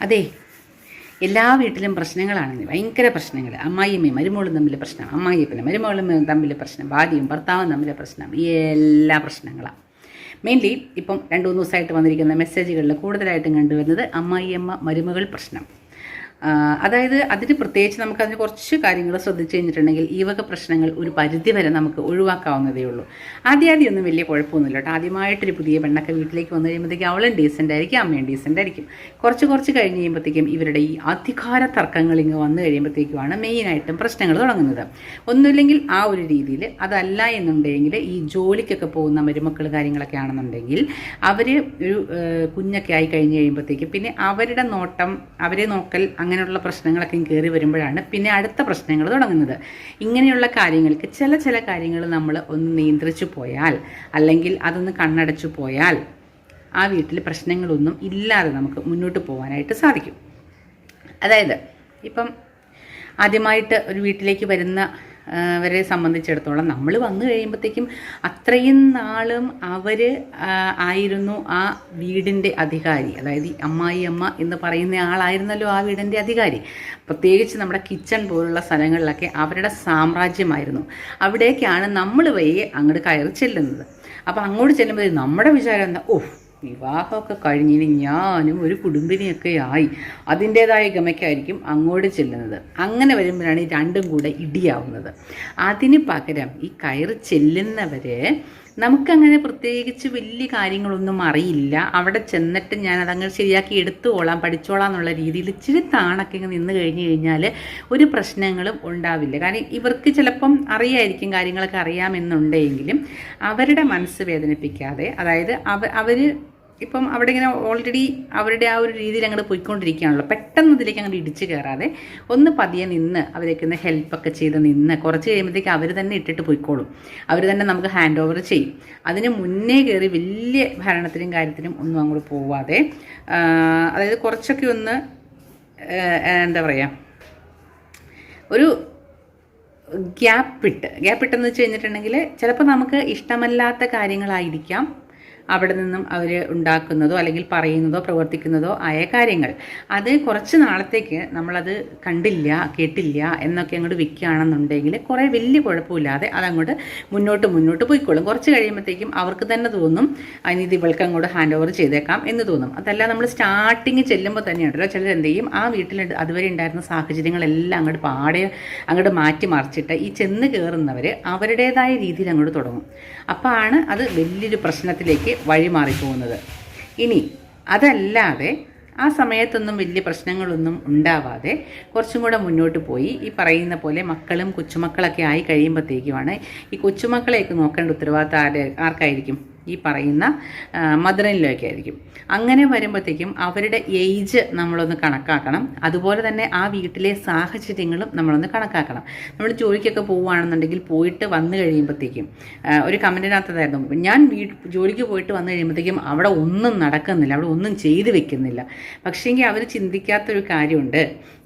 അതെ. എല്ലാ വീട്ടിലും പ്രശ്നങ്ങളാണ് ഭയങ്കര പ്രശ്നങ്ങൾ അമ്മായിയമ്മയും മരുമോളും തമ്മിൽ പ്രശ്നം അമ്മായിയപ്പനും മരുമോളും തമ്മിൽ പ്രശ്നം ഭാര്യയും ഭർത്താവും തമ്മിലെ പ്രശ്നം എല്ലാ പ്രശ്നങ്ങളാണ് മെയിൻലി ഇപ്പം രണ്ടു മൂന്ന് ദിവസമായിട്ട് വന്നിരിക്കുന്ന മെസ്സേജുകളിൽ കൂടുതലായിട്ടും കണ്ടുവരുന്നത് അമ്മായിയമ്മ മരുമകൾ പ്രശ്നം. അതായത് അതിന് പ്രത്യേകിച്ച് നമുക്ക് അതിന് കുറച്ച് കാര്യങ്ങൾ ശ്രദ്ധിച്ചു കഴിഞ്ഞിട്ടുണ്ടെങ്കിൽ ഈ വക പ്രശ്നങ്ങൾ ഒരു പരിധി വരെ നമുക്ക് ഒഴിവാക്കാവുന്നതേ ഉള്ളൂ. ആദ്യം ആദ്യം ഒന്നും വലിയ കുഴപ്പമൊന്നുമില്ല കേട്ടോ. ആദ്യമായിട്ടൊരു പുതിയ പെണ്ണൊക്കെ വീട്ടിലേക്ക് വന്നു കഴിയുമ്പോഴത്തേക്കും അവളും ഡീസന്റ് ആയിരിക്കും അമ്മയും ഡീസന്റ് ആയിരിക്കും. കുറച്ച് കുറച്ച് കഴിഞ്ഞ് കഴിയുമ്പോഴത്തേക്കും ഇവരുടെ ഈ അധികാര തർക്കങ്ങൾ ഇങ്ങ് വന്നു കഴിയുമ്പോഴത്തേക്കുമാണ് മെയിനായിട്ടും പ്രശ്നങ്ങൾ തുടങ്ങുന്നത്. ഒന്നുമില്ലെങ്കിൽ ആ ഒരു രീതിയിൽ അതല്ല എന്നുണ്ടെങ്കിൽ ഈ ജോലിക്കൊക്കെ പോകുന്ന മരുമക്കൾ കാര്യങ്ങളൊക്കെ ആണെന്നുണ്ടെങ്കിൽ അവർ ഒരു കുഞ്ഞൊക്കെ ആയി കഴിഞ്ഞ് കഴിയുമ്പോഴത്തേക്കും പിന്നെ അവരുടെ നോട്ടം അവരെ നോക്കൽ അങ്ങനെയുള്ള പ്രശ്നങ്ങളൊക്കെ കയറി വരുമ്പോഴാണ് പിന്നെ അടുത്ത പ്രശ്നങ്ങൾ തുടങ്ങുന്നത്. ഇങ്ങനെയുള്ള കാര്യങ്ങൾക്ക് ചില ചില കാര്യങ്ങൾ നമ്മൾ ഒന്ന് നിയന്ത്രിച്ചു പോയാൽ അല്ലെങ്കിൽ അതൊന്ന് കണ്ണടച്ചു പോയാൽ ആ വീട്ടിൽ പ്രശ്നങ്ങളൊന്നും ഇല്ലാതെ നമുക്ക് മുന്നോട്ട് പോകാനായിട്ട് സാധിക്കും. അതായത് ഇപ്പം ആദ്യമായിട്ട് ഒരു വീട്ടിലേക്ക് വരുന്ന ആ, വരെ സംബന്ധിച്ചിടത്തോളം നമ്മൾ വന്നു കഴിയുമ്പോഴത്തേക്കും അത്രയും നാളും അവർ ആയിരുന്നു ആ വീടിന്റെ അധികാരി. അതായത് അമ്മായി അമ്മ എന്ന് പറയുന്ന ആളായിരുന്നല്ലോ ആ വീടിന്റെ അധികാരി. പ്രത്യേകിച്ച് നമ്മുടെ കിച്ചൺ പോലുള്ള സ്ഥലങ്ങളിലൊക്കെ അവരുടെ സാമ്രാജ്യമായിരുന്നു. അവിടേക്കാണ് നമ്മൾ വയ്യെ അങ്ങോട്ട് കയറി ചെല്ലുന്നത്. അപ്പോൾ അങ്ങോട്ട് ചെല്ലുമ്പോൾ നമ്മുടെ വിചാരം എന്താ? ഓ വിവാഹമൊക്കെ കഴിഞ്ഞിന് ഞാനും ഒരു കുടുംബിനിയൊക്കെ ആയി. അതിന്റേതായ ഗമയ്ക്കായിരിക്കും അങ്ങോട്ട് ചെല്ലുന്നത്. അങ്ങനെ വരുമ്പോഴാണ് ഈ രണ്ടും കൂടെ ഇടിയാവുന്നത്. അതിന് പകരം ഈ കയറി ചെല്ലുന്നവരെ നമുക്കങ്ങനെ പ്രത്യേകിച്ച് വലിയ കാര്യങ്ങളൊന്നും അറിയില്ല. അവിടെ ചെന്നിട്ട് ഞാൻ അതങ്ങ് ശരിയാക്കി എടുത്തുകൊള്ളാം പഠിച്ചോളാം എന്നുള്ള രീതിയിൽ ഇച്ചിരി താണൊക്കെ ഇങ്ങനെ നിന്ന് കഴിഞ്ഞ് കഴിഞ്ഞാൽ ഒരു പ്രശ്നങ്ങളും ഉണ്ടാവില്ല. കാരണം ഇവർക്ക് ചിലപ്പം അറിയായിരിക്കും കാര്യങ്ങളൊക്കെ അറിയാമെന്നുണ്ടെങ്കിലും അവരുടെ മനസ്സ് വേദനിപ്പിക്കാതെ അതായത് അവ അവർ ഇപ്പം അവിടെ ഇങ്ങനെ ഓൾറെഡി അവരുടെ ആ ഒരു രീതിയിൽ അങ്ങോട്ട് പോയിക്കൊണ്ടിരിക്കുകയാണല്ലോ. പെട്ടെന്ന് ഇതിലേക്ക് അങ്ങോട്ട് ഇടിച്ച് കയറാതെ ഒന്ന് പതിയെ നിന്ന് അവരൊക്കെ ഒന്ന് ഹെൽപ്പൊക്കെ ചെയ്ത് നിന്ന് കുറച്ച് കഴിയുമ്പോഴത്തേക്ക് അവർ തന്നെ ഇട്ടിട്ട് പോയിക്കോളും. അവർ തന്നെ നമുക്ക് ഹാൻഡ് ഓവർ ചെയ്യും. അതിന് മുന്നേ കയറി വലിയ ഭരണത്തിനും കാര്യത്തിനും ഒന്നും അങ്ങോട്ട് പോവാതെ അതായത് കുറച്ചൊക്കെ ഒന്ന് എന്താ പറയുക ഒരു ഗ്യാപ്പിട്ട് ഗ്യാപ്പിട്ടെന്ന് വെച്ച് കഴിഞ്ഞിട്ടുണ്ടെങ്കിൽ ചിലപ്പോൾ നമുക്ക് ഇഷ്ടമല്ലാത്ത കാര്യങ്ങളായിരിക്കാം. അവിടെ നിന്നും അവർ ഉണ്ടാക്കുന്നതോ അല്ലെങ്കിൽ പറയുന്നതോ പ്രവർത്തിക്കുന്നതോ ആയ കാര്യങ്ങൾ. അത് കുറച്ച് നാളത്തേക്ക് നമ്മളത് കണ്ടില്ല കേട്ടില്ല എന്നൊക്കെ അങ്ങോട്ട് വിൽക്കുകയാണെന്നുണ്ടെങ്കിൽ കുറേ വലിയ കുഴപ്പമില്ലാതെ അതങ്ങോട്ട് മുന്നോട്ട് മുന്നോട്ട് പോയിക്കോളും. കുറച്ച് കഴിയുമ്പോഴത്തേക്കും അവർക്ക് തന്നെ തോന്നും ഇത് ഇവൾക്ക് അങ്ങോട്ട് ഹാൻഡ് ഓവർ ചെയ്തേക്കാം എന്ന് തോന്നും. അതല്ല നമ്മൾ സ്റ്റാർട്ടിങ് ചെല്ലുമ്പോൾ തന്നെയുണ്ടല്ലോ ചിലർ എന്ത് ചെയ്യും? ആ വീട്ടിൽ അതുവരെ ഉണ്ടായിരുന്ന സാഹചര്യങ്ങളെല്ലാം അങ്ങോട്ട് പാടെ അങ്ങോട്ട് മാറ്റി മറിച്ചിട്ട് ഈ ചെന്ന് കയറുന്നവർ അവരുടേതായ രീതിയിൽ അങ്ങോട്ട് തുടങ്ങും. അപ്പോൾ ആണ് അത് വലിയൊരു പ്രശ്നത്തിലേക്ക് വഴിമാറിപ്പോകുന്നത്. ഇനി അതല്ലാതെ ആ സമയത്തൊന്നും വലിയ പ്രശ്നങ്ങളൊന്നും ഉണ്ടാവാതെ കുറച്ചും കൂടെ മുന്നോട്ട് പോയി. ഈ പറയുന്ന പോലെ മക്കളും കൊച്ചുമക്കളൊക്കെ ആയി കഴിയുമ്പോഴത്തേക്കുമാണ് ഈ കൊച്ചുമക്കളെയൊക്കെ നോക്കേണ്ട ഉത്തരവാദിത്തം ആരെ ആർക്കായിരിക്കും? ഈ പറയുന്ന മദറിനിലൊക്കെ ആയിരിക്കും അങ്ങനെ വരുമ്പോഴത്തേക്കും അവരുടെ ഏജ് നമ്മളൊന്ന് കണക്കാക്കണം. അതുപോലെ തന്നെ ആ വീട്ടിലെ സാഹചര്യങ്ങളും നമ്മളൊന്ന് കണക്കാക്കണം. നമ്മൾ ജോലിക്കൊക്കെ പോവുകയാണെന്നുണ്ടെങ്കിൽ പോയിട്ട് വന്നു കഴിയുമ്പോഴത്തേക്കും ഒരു കമന്റിനകത്തതായിരുന്നു ഞാൻ വീ ജോലിക്ക് പോയിട്ട് വന്നു കഴിയുമ്പോഴത്തേക്കും അവിടെ ഒന്നും നടക്കുന്നില്ല അവിടെ ഒന്നും ചെയ്തു വെക്കുന്നില്ല. പക്ഷേങ്കിൽ അവർ ചിന്തിക്കാത്തൊരു കാര്യമുണ്ട്.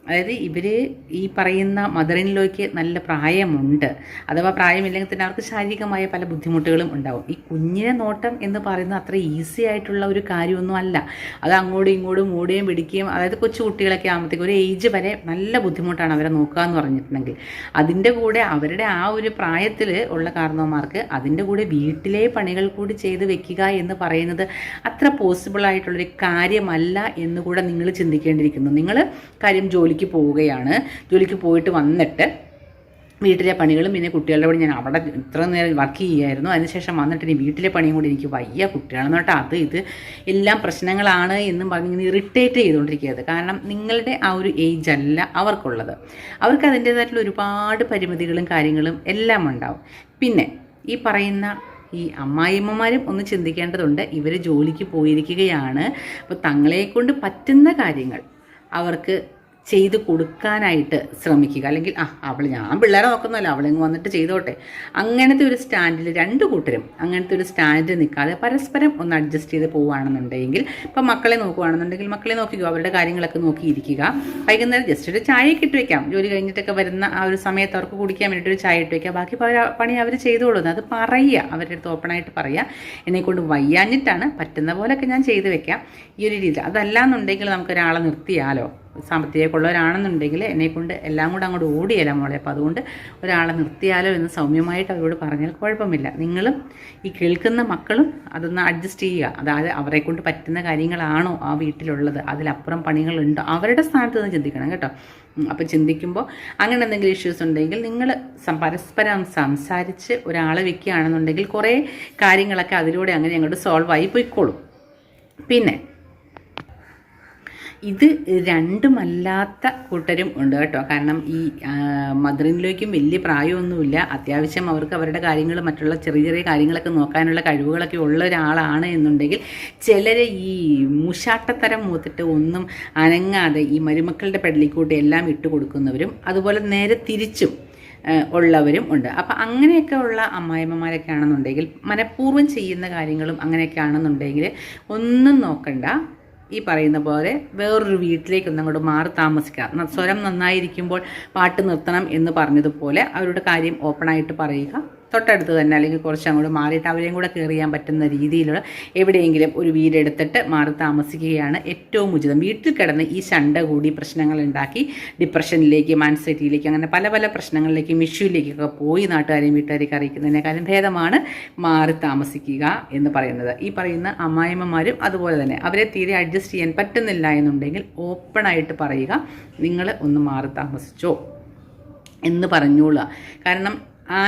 അതായത് ഇവർ ഈ പറയുന്ന മദറിനിലേക്ക് നല്ല പ്രായമുണ്ട്. അഥവാ പ്രായമില്ലെങ്കിൽ തന്നെ അവർക്ക് ശാരീരികമായ പല ബുദ്ധിമുട്ടുകളും ഉണ്ടാവും. ഈ കുഞ്ഞിനെ നോട്ടം എന്ന് പറയുന്നത് അത്ര ഈസി ആയിട്ടുള്ള ഒരു കാര്യമൊന്നും അല്ല. അത് അങ്ങോട്ടും ഇങ്ങോട്ടും മൂടുകയും പിടിക്കുകയും അതായത് കൊച്ചു കുട്ടികളൊക്കെ ആകുമ്പോഴത്തേക്കും ഒരു ഏജ് വരെ നല്ല ബുദ്ധിമുട്ടാണ് അവരെ നോക്കുക എന്ന് പറഞ്ഞിട്ടുണ്ടെങ്കിൽ. അതിന്റെ കൂടെ അവരുടെ ആ ഒരു പ്രായത്തിൽ ഉള്ള കാരണവന്മാർക്ക് അതിന്റെ കൂടെ വീട്ടിലെ പണികൾ കൂടി ചെയ്ത് വെക്കുക എന്ന് പറയുന്നത് അത്ര പോസിബിൾ ആയിട്ടുള്ളൊരു കാര്യമല്ല എന്ന് കൂടെ നിങ്ങൾ ചിന്തിക്കേണ്ടിയിരിക്കുന്നു. നിങ്ങൾ കാര്യം ജോലിക്ക് പോവുകയാണ്. ജോലിക്ക് പോയിട്ട് വന്നിട്ട് വീട്ടിലെ പണികളും പിന്നെ കുട്ടികളുടെ പണി ഞാൻ അവിടെ ഇത്ര നേരം വർക്ക് ചെയ്യുമായിരുന്നു അതിനുശേഷം വന്നിട്ട് ഇനി വീട്ടിലെ പണിയും കൂടി എനിക്ക് വയ്യ. കുട്ടികളെന്ന് പറഞ്ഞാൽ അത് ഇത് എല്ലാം പ്രശ്നങ്ങളാണ് എന്നും പറഞ്ഞ് ഇങ്ങനെ ഇറിറ്റേറ്റ് ചെയ്തുകൊണ്ടിരിക്കുന്നത് കാരണം നിങ്ങളുടെ ആ ഒരു ഏജ് അല്ല അവർക്കുള്ളത്. അവർക്ക് അതിന്റേതായിട്ടുള്ള ഒരുപാട് പരിമിതികളും കാര്യങ്ങളും എല്ലാം ഉണ്ടാവും. പിന്നെ ഈ പറയുന്ന ഈ അമ്മായിമ്മമാരും ഒന്ന് ചിന്തിക്കേണ്ടതുണ്ട്. ഇവർ ജോലിക്ക് പോയിരിക്കുകയാണ്. അപ്പോൾ തങ്ങളെക്കൊണ്ട് പറ്റുന്ന കാര്യങ്ങൾ അവർക്ക് ചെയ്ത് കൊടുക്കാനായിട്ട് ശ്രമിക്കുക. അല്ലെങ്കിൽ ആ അവൾ ഞാൻ പിള്ളേരെ നോക്കുന്നല്ല അവളിങ്ങ് വന്നിട്ട് ചെയ്തോട്ടെ. അങ്ങനത്തെ ഒരു സ്റ്റാൻഡിൽ രണ്ട് കൂട്ടരും അങ്ങനത്തെ ഒരു സ്റ്റാൻഡിൽ നിൽക്കാതെ പരസ്പരം ഒന്ന് അഡ്ജസ്റ്റ് ചെയ്ത് പോവുകയാണെന്നുണ്ടെങ്കിൽ ഇപ്പം മക്കളെ നോക്കുകയാണെന്നുണ്ടെങ്കിൽ മക്കളെ നോക്കിക്കോ അവരുടെ കാര്യങ്ങളൊക്കെ നോക്കിയിരിക്കുക. വൈകുന്നേരം ജസ്റ്റ് ഒരു ചായയൊക്കെ ഇട്ട് വയ്ക്കാം ജോലി കഴിഞ്ഞിട്ടൊക്കെ വരുന്ന ആ ഒരു സമയത്ത് അവർക്ക് കുടിക്കാൻ വേണ്ടിയിട്ട് ഒരു ചായ ഇട്ട് വെക്കാം ബാക്കി പണി അവർ ചെയ്തോളും. അത് പറയുക. അവരുടെ അടുത്ത് ഓപ്പണായിട്ട് പറയുക. എന്നെക്കൊണ്ട് വയ്യാഞ്ഞിട്ടാണ് പറ്റുന്ന പോലെയൊക്കെ ഞാൻ ചെയ്ത് വെക്കാം. ഈ ഒരു രീതി രീതിയിൽ. അതല്ലാന്നുണ്ടെങ്കിൽ നമുക്ക് ഒരാളെ നിർത്തിയാലോ? സാമ്പത്തികമൊക്കെ ഉള്ളവരാണെന്നുണ്ടെങ്കിൽ എന്നെക്കൊണ്ട് എല്ലാം കൂടെ അങ്ങോട്ട് ഓടിയല്ല മോളെ. അപ്പോൾ അതുകൊണ്ട് ഒരാളെ നിർത്തിയാലോ എന്ന് സൗമ്യമായിട്ട് അവരോട് പറഞ്ഞാൽ കുഴപ്പമില്ല. നിങ്ങളും ഈ കേൾക്കുന്ന മക്കളും അതൊന്ന് അഡ്ജസ്റ്റ് ചെയ്യുക. അതായത് അവരെ കൊണ്ട് പറ്റുന്ന കാര്യങ്ങളാണോ ആ വീട്ടിലുള്ളത്. അതിലപ്പുറം പണികളുണ്ടോ? അവരുടെ സ്ഥാനത്ത് നിന്ന് ചിന്തിക്കണം കേട്ടോ. അപ്പോൾ അപ്പം ചിന്തിക്കുമ്പോൾ അങ്ങനെ എന്തെങ്കിലും ഇഷ്യൂസ് ഉണ്ടെങ്കിൽ നിങ്ങൾ പരസ്പരം സംസാരിച്ച് ഒരാളെ വെക്കുകയാണെന്നുണ്ടെങ്കിൽ കുറേ കാര്യങ്ങളൊക്കെ അതിലൂടെ അങ്ങനെ അങ്ങോട്ട് സോൾവ് ആയി പോയിക്കോളും. പിന്നെ ഇത് രണ്ടുമല്ലാത്ത കൂട്ടരും ഉണ്ട് കേട്ടോ. കാരണം ഈ മദറിനിലേക്കും വലിയ പ്രായമൊന്നുമില്ല. അത്യാവശ്യം അവർക്ക് അവരുടെ കാര്യങ്ങൾ മറ്റുള്ള ചെറിയ ചെറിയ കാര്യങ്ങളൊക്കെ നോക്കാനുള്ള കഴിവുകളൊക്കെ ഉള്ള ഒരാളാണ് എന്നുണ്ടെങ്കിൽ ചിലരെ ഈ മുഷാട്ടത്തരം മൂത്തിട്ട് ഒന്നും അനങ്ങാതെ ഈ മരുമക്കളുടെ പെടലിക്കൂട്ട് എല്ലാം ഇട്ട് കൊടുക്കുന്നവരും അതുപോലെ നേരെ തിരിച്ചും ഉള്ളവരും ഉണ്ട്. അപ്പം അങ്ങനെയൊക്കെ ഉള്ള അമ്മായിമ്മമാരൊക്കെ ആണെന്നുണ്ടെങ്കിൽ മനഃപൂർവം ചെയ്യുന്ന കാര്യങ്ങളും അങ്ങനെയൊക്കെ ആണെന്നുണ്ടെങ്കിൽ ഒന്നും നോക്കണ്ട. ഈ പറയുന്ന പോലെ വേറൊരു വീട്ടിലേക്ക് ഒന്ന് അങ്ങോട്ട് മാറി താമസിക്കുക ന- സ്വരം നന്നായിരിക്കുമ്പോൾ പാട്ട് നിർത്തണം എന്ന് പറഞ്ഞതുപോലെ അവരുടെ കാര്യം ഓപ്പണായിട്ട് പറയുക. തൊട്ടടുത്ത് തന്നെ അല്ലെങ്കിൽ കുറച്ച് അങ്ങോട്ട് മാറിയിട്ട് അവരെയും കൂടെ കയറി ചെയ്യാൻ പറ്റുന്ന രീതിയിലുള്ള എവിടെയെങ്കിലും ഒരു വീടെടുത്തിട്ട് മാറി താമസിക്കുകയാണ് ഏറ്റവും ഉചിതം. വീട്ടിൽ കിടന്ന് ഈ ശണ്ട കൂടി പ്രശ്നങ്ങൾ ഉണ്ടാക്കി ഡിപ്രഷനിലേക്ക് മാൻസൈറ്റിയിലേക്ക് അങ്ങനെ പല പല പ്രശ്നങ്ങളിലേക്കും ഇഷ്യൂയിലേക്കൊക്കെ പോയി നാട്ടുകാരെയും വീട്ടുകാരെയൊക്കെ അറിയിക്കുന്നതിനേക്കാളും ഭേദമാണ് മാറി താമസിക്കുക എന്ന് പറയുന്നത്. ഈ പറയുന്ന അമ്മായിമ്മമാരും അതുപോലെ തന്നെ അവരെ തീരെ അഡ്ജസ്റ്റ് ചെയ്യാൻ പറ്റുന്നില്ല എന്നുണ്ടെങ്കിൽ ഓപ്പണായിട്ട് പറയുക നിങ്ങൾ ഒന്ന് മാറി താമസിച്ചോ എന്ന് പറഞ്ഞോളുക. കാരണം ആ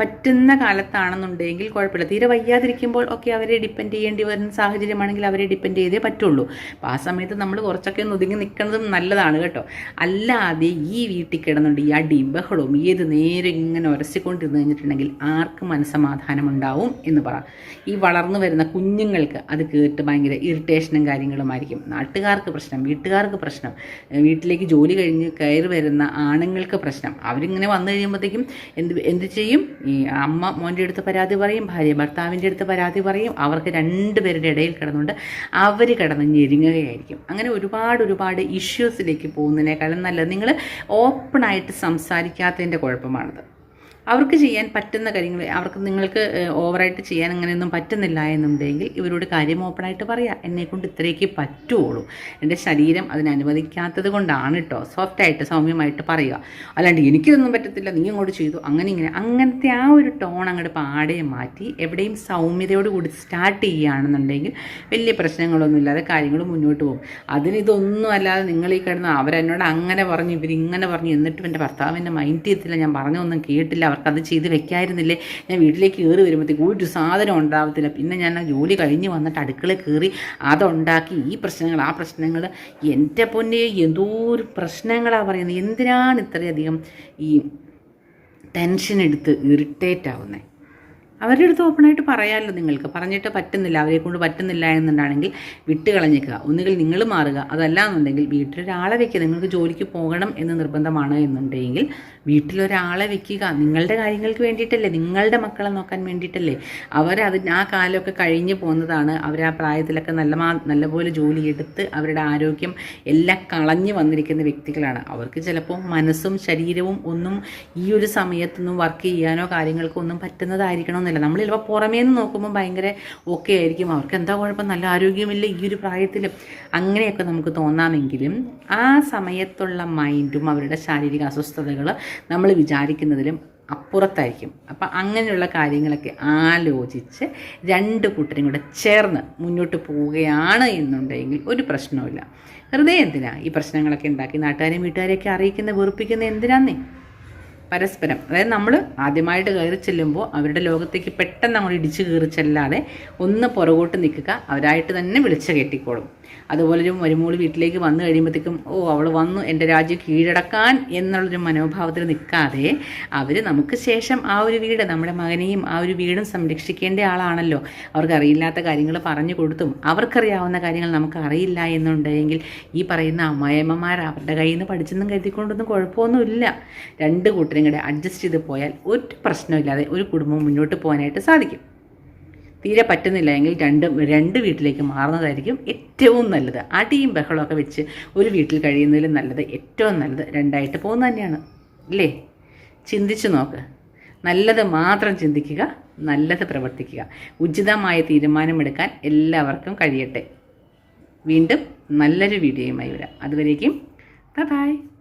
പറ്റുന്ന കാലത്താണെന്നുണ്ടെങ്കിൽ കുഴപ്പമില്ല. തീരെ വയ്യാതിരിക്കുമ്പോൾ ഒക്കെ അവരെ ഡിപ്പെൻഡ് ചെയ്യേണ്ടി വരുന്ന സാഹചര്യമാണെങ്കിൽ അവരെ ഡിപ്പെൻഡ് ചെയ്തേ പറ്റുള്ളൂ. അപ്പോൾ ആ സമയത്ത് നമ്മൾ കുറച്ചൊക്കെ ഒന്ന് ഒതുങ്ങി നിൽക്കുന്നതും നല്ലതാണ് കേട്ടോ. അല്ലാതെ ഈ വീട്ടിൽ കിടന്നുണ്ട് ഈ അടി ബഹളവും ഏത് നേരം ഇങ്ങനെ ഉരസിക്കൊണ്ടിരുന്ന് കഴിഞ്ഞിട്ടുണ്ടെങ്കിൽ ആർക്ക് മനസ്സമാധാനം ഉണ്ടാവും എന്ന് പറ. ഈ വളർന്നു വരുന്ന കുഞ്ഞുങ്ങൾക്ക് അത് കേട്ട് ഭയങ്കര ഇറിറ്റേഷനും കാര്യങ്ങളുമായിരിക്കും നാട്ടുകാർക്ക് പ്രശ്നം വീട്ടുകാർക്ക് പ്രശ്നം വീട്ടിലേക്ക് ജോലി കഴിഞ്ഞ് കയറി വരുന്ന ആണുങ്ങൾക്ക് പ്രശ്നം. അവരിങ്ങനെ വന്നു കഴിയുമ്പോഴത്തേക്കും എന്ത് എന്ത് ചെയ്യും? ഈ അമ്മ മോന്റെ അടുത്ത് പരാതി പറയും ഭാര്യ ഭർത്താവിന്റെ അടുത്ത് പരാതി പറയും അവർക്ക് രണ്ടുപേരുടെ ഇടയിൽ കിടന്നുകൊണ്ട് അവർ കിടന്ന് ഞെരുങ്ങുകയായിരിക്കും. അങ്ങനെ ഒരുപാട് ഒരുപാട് ഇഷ്യൂസിലേക്ക് പോകുന്നതിനേക്കാളും നല്ലത്. നിങ്ങൾ ഓപ്പണായിട്ട് സംസാരിക്കാത്തതിന്റെ കുഴപ്പമാണത്. അവർക്ക് ചെയ്യാൻ പറ്റുന്ന കാര്യങ്ങൾ അവർക്ക് നിങ്ങൾക്ക് ഓവറായിട്ട് ചെയ്യാൻ അങ്ങനെയൊന്നും പറ്റുന്നില്ല എന്നുണ്ടെങ്കിൽ ഇവരോട് കാര്യം ഓപ്പണായിട്ട് പറയാം. എന്നെക്കൊണ്ട് ഇത്രയൊക്കെ പറ്റുള്ളൂ എന്റെ ശരീരം അതിനനുവദിക്കാത്തത് കൊണ്ടാണ് കേട്ടോ സോഫ്റ്റായിട്ട് സൗമ്യമായിട്ട് പറയുക. അല്ലാണ്ട് എനിക്കിതൊന്നും പറ്റത്തില്ല നീ അങ്ങോട്ട് ചെയ്തു. അങ്ങനെ ഇങ്ങനെ. അങ്ങനത്തെ ആ ഒരു ടോൺ അങ്ങോട്ട് പാടെ മാറ്റി എവിടെയും സൗമ്യതയോട് കൂടി സ്റ്റാർട്ട് ചെയ്യുകയാണെന്നുണ്ടെങ്കിൽ വലിയ പ്രശ്നങ്ങളൊന്നും ഇല്ലാതെ കാര്യങ്ങൾ മുന്നോട്ട് പോകും. അതിന് ഇതൊന്നും അല്ലാതെ നിങ്ങൾ ഈ കിടന്ന് അവരെന്നോട് അങ്ങനെ പറഞ്ഞു ഇവരിങ്ങനെ പറഞ്ഞു എന്നിട്ടും എന്റെ ഭർത്താവിന്റെ മൈൻഡ് ചെയ്യത്തില്ല ഞാൻ പറഞ്ഞൊന്നും കേട്ടില്ല. അവർക്കത് ചെയ്ത് വെക്കായിരുന്നില്ലേ? ഞാൻ വീട്ടിലേക്ക് കയറി വരുമ്പോഴത്തേക്ക് ഒരു സാധനം ഉണ്ടാവത്തില്ല. പിന്നെ ഞാൻ ജോലി കഴിഞ്ഞ് വന്നിട്ട് അടുക്കള കയറി അതുണ്ടാക്കി ഈ പ്രശ്നങ്ങൾ ആ പ്രശ്നങ്ങൾ. എന്റെ പൊന്നെ എന്തോ ഒരു പ്രശ്നങ്ങളാണ് പറയുന്നത് എന്തിനാണ് ഇത്രയധികം ഈ ടെൻഷൻ എടുത്ത് ഇറിറ്റേറ്റ് ആവുന്നത് അവരുടെ അടുത്ത് ഓപ്പണായിട്ട് പറയാമല്ലോ നിങ്ങൾക്ക്? പറഞ്ഞിട്ട് പറ്റുന്നില്ല. അവരെ കൊണ്ട് പറ്റുന്നില്ല എന്നുണ്ടാണെങ്കിൽ വിട്ട് കളഞ്ഞേക്കുക. ഒന്നുകിൽ നിങ്ങൾ മാറുക. അതല്ല എന്നുണ്ടെങ്കിൽ വീട്ടിലൊരാളെ വെക്കുക. നിങ്ങൾക്ക് ജോലിക്ക് പോകണം എന്ന് നിർബന്ധമാണ് എന്നുണ്ടെങ്കിൽ വീട്ടിലൊരാളെ വെക്കുക. നിങ്ങളുടെ കാര്യങ്ങൾക്ക് വേണ്ടിയിട്ടല്ലേ? നിങ്ങളുടെ മക്കളെ നോക്കാൻ വേണ്ടിയിട്ടല്ലേ? അവരത് ആ കാലമൊക്കെ കഴിഞ്ഞു പോകുന്നതാണ് അവർ ആ പ്രായത്തിലൊക്കെ നല്ല നല്ലപോലെ ജോലി എടുത്ത് അവരുടെ ആരോഗ്യം എല്ലാം കളഞ്ഞു വന്നിരിക്കുന്ന വ്യക്തികളാണ്. അവർക്ക് ചിലപ്പോൾ മനസ്സും ശരീരവും ഒന്നും ഈ ഒരു സമയത്തൊന്നും വർക്ക് ചെയ്യാനോ കാര്യങ്ങൾക്കോ ഒന്നും പറ്റുന്നതായിരിക്കണമെന്നില്ല നമ്മൾ ചിലപ്പോൾ പുറമേ നിന്ന് നോക്കുമ്പോൾ ഭയങ്കര ഓക്കെ ആയിരിക്കും. അവർക്ക് എന്താ കുഴപ്പം? നല്ല ആരോഗ്യമില്ല ഈ ഒരു പ്രായത്തിൽ അങ്ങനെയൊക്കെ നമുക്ക് തോന്നാമെങ്കിലും ആ സമയത്തുള്ള മൈൻഡും അവരുടെ ശാരീരിക അസ്വസ്ഥതകൾ നമ്മൾ വിചാരിക്കുന്നതിലും അപ്പുറത്തായിരിക്കും. അപ്പം അങ്ങനെയുള്ള കാര്യങ്ങളൊക്കെ ആലോചിച്ച് രണ്ട് കൂട്ടരും കൂടെ ചേർന്ന് മുന്നോട്ട് പോവുകയാണ് എന്നുണ്ടെങ്കിൽ ഒരു പ്രശ്നവുമില്ല. വെറുതെ എന്തിനാ ഈ പ്രശ്നങ്ങളൊക്കെ ഉണ്ടാക്കി നാട്ടുകാരെയും വീട്ടുകാരെയൊക്കെ അറിയിക്കുന്ന വെറുപ്പിക്കുന്ന എന്തിനാന്നേ? പരസ്പരം. അതായത് നമ്മൾ ആദ്യമായിട്ട് കയറി ചെല്ലുമ്പോൾ അവരുടെ ലോകത്തേക്ക് പെട്ടെന്ന് അങ്ങോട്ട് ഇടിച്ചു കയറി ചെല്ലാതെ ഒന്ന് പുറകോട്ട് നിൽക്കുക അവരായിട്ട് തന്നെ വിളിച്ചു കെട്ടിക്കോളും അതുപോലെ ഒരു മരുമോൾ വീട്ടിലേക്ക് വന്നു കഴിയുമ്പോഴത്തേക്കും ഓ അവൾ വന്നു എന്റെ രാജ്യം കീഴടക്കാൻ എന്നുള്ളൊരു മനോഭാവത്തിൽ നിൽക്കാതെ അവർ നമുക്ക് ശേഷം ആ ഒരു വീട് നമ്മുടെ മകനെയും ആ ഒരു വീടും സംരക്ഷിക്കേണ്ട ആളാണല്ലോ. അവർക്കറിയില്ലാത്ത കാര്യങ്ങൾ പറഞ്ഞു കൊടുത്തും അവർക്കറിയാവുന്ന കാര്യങ്ങൾ നമുക്ക് അറിയില്ല എന്നുണ്ടെങ്കിൽ ഈ പറയുന്ന അമ്മായിയമ്മമാർ അവരുടെ കയ്യിൽ നിന്ന് പഠിച്ചെന്നും കരുതിക്കൊണ്ടൊന്നും കുഴപ്പമൊന്നുമില്ല. രണ്ട് കൂട്ടരും കൂടെ അഡ്ജസ്റ്റ് ചെയ്ത് പോയാൽ ഒരു പ്രശ്നമില്ലാതെ ഒരു കുടുംബം മുന്നോട്ട് പോകാനായിട്ട് സാധിക്കും. തീരെ പറ്റുന്നില്ല എങ്കിൽ രണ്ട് രണ്ട് വീട്ടിലേക്ക് മാറുന്നതായിരിക്കും ഏറ്റവും നല്ലത്. അടിയും ബഹളമൊക്കെ വെച്ച് ഒരു വീട്ടിൽ കഴിയുന്നതിലും നല്ലത് ഏറ്റവും നല്ലത് രണ്ടായിട്ട് പോകുന്നത് തന്നെയാണ്. അല്ലേ? ചിന്തിച്ചു നോക്ക്. നല്ലത് മാത്രം ചിന്തിക്കുക നല്ലത് പ്രവർത്തിക്കുക. ഉചിതമായ തീരുമാനമെടുക്കാൻ എല്ലാവർക്കും കഴിയട്ടെ. വീണ്ടും നല്ലൊരു വീഡിയോയുമായി വരാം. അതുവരേക്കും ബൈ.